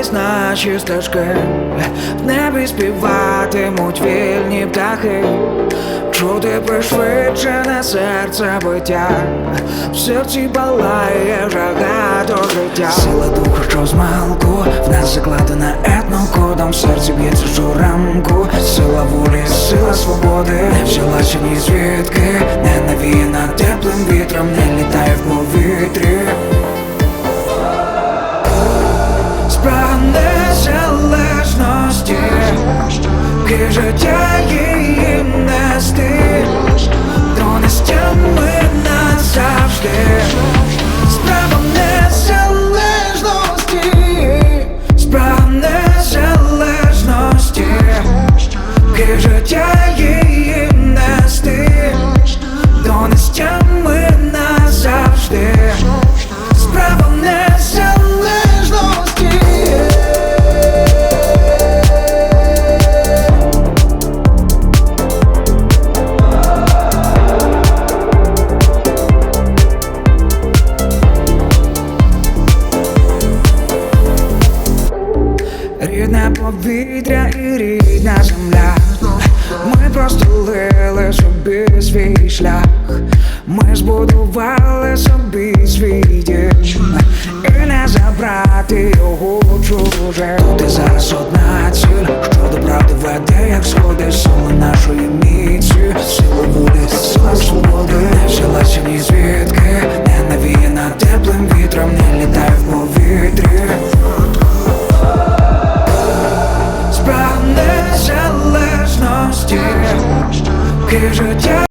змінились наші стежки, в небі співатимуть вільні птахи, чути пришвидшене серце биття, в серці палає жага до життя. Сила духу, що з малку, в нас закладена етнокодом, в серці б'ється щоранку, сила волі, сила свободи, не взялася ні звідки, не навіяна теплим вітром, не літає Ки життя Рідне повітря і рідна земля. Ми простелили собі свій шлях. Ми збудували собі свій дім І не забрати його чуже. Тут і зараз одна ціль,